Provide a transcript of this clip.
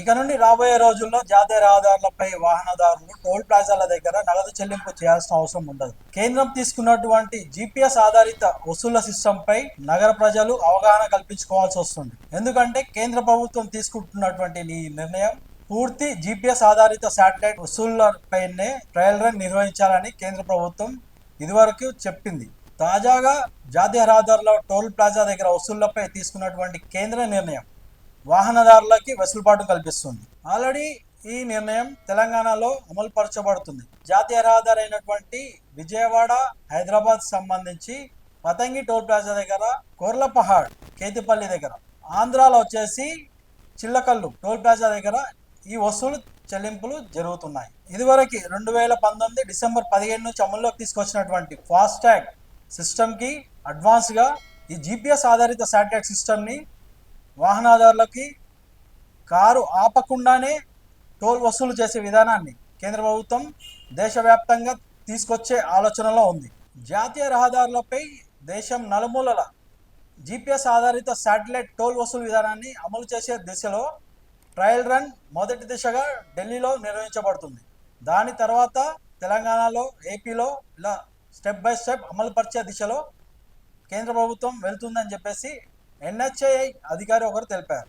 ఇక నుండి రాబోయే రోజుల్లో జాతీయ రహదారులపై వాహనదారులు టోల్ ప్లాజాల దగ్గర నగదు చెల్లింపు చేయాల్సిన అవసరం ఉండదు. కేంద్రం తీసుకున్నటువంటి జీపీఎస్ ఆధారిత వసూళ్ళ సిస్టమ్ పై నగర ప్రజలు అవగాహన కల్పించుకోవాల్సి వస్తుంది. ఎందుకంటే కేంద్ర ప్రభుత్వం తీసుకుంటున్నటువంటి ఈ నిర్ణయం పూర్తి జీపీఎస్ ఆధారిత శాటిలైట్ వసూళ్ళపైనే ట్రయల్ రన్ నిర్వహించాలని కేంద్ర ప్రభుత్వం ఇదివరకు చెప్పింది. తాజాగా జాతీయ రహదారుల టోల్ ప్లాజా దగ్గర వసూళ్ళపై తీసుకున్నటువంటి కేంద్ర నిర్ణయం వాహనదారులకి వెసులుబాటు కల్పిస్తుంది. ఆల్రెడీ ఈ నిర్ణయం తెలంగాణలో అమలు పరచబడుతుంది జాతీయ రహదారి అయినటువంటి విజయవాడ హైదరాబాద్ సంబంధించి పతంగి టోల్ ప్లాజా దగ్గర కోర్లపహాడ్ కేతిపల్లి దగ్గర ఆంధ్రాలో వచ్చేసి చిల్లకల్లు టోల్ ప్లాజా దగ్గర ఈ వసూలు చెల్లింపులు జరుగుతున్నాయి. ఇదివరకు రెండు వేల పంతొమ్మిది డిసెంబర్ పదిహేను నుంచి అమల్లోకి తీసుకొచ్చినటువంటి ఫాస్టాగ్ సిస్టమ్కి అడ్వాన్స్గా ఈ జీపీఎస్ ఆధారిత శాటిలైట్ సిస్టమ్ని వాహనదారులకి కారు ఆపకుండానే టోల్ వసూలు చేసే విధానాన్ని కేంద్ర ప్రభుత్వం దేశవ్యాప్తంగా తీసుకొచ్చే ఆలోచనలో ఉంది. జాతీయ రహదారులపై దేశం నలుమూలల జీపీఎస్ ఆధారిత శాటిలైట్ టోల్ వసూలు విధానాన్ని అమలు చేసే దిశలో ట్రయల్ రన్ మొదటి దిశగా ఢిల్లీలో నిర్వహించబడుతుంది. దాని తర్వాత తెలంగాణలో ఏపీలో ఇలా స్టెప్ బై స్టెప్ అమలుపరిచే దిశలో కేంద్ర ప్రభుత్వం వెళ్తుందని చెప్పేసి ఎన్హెచ్ఐ అధికారి ఒకరు తెలిపారు.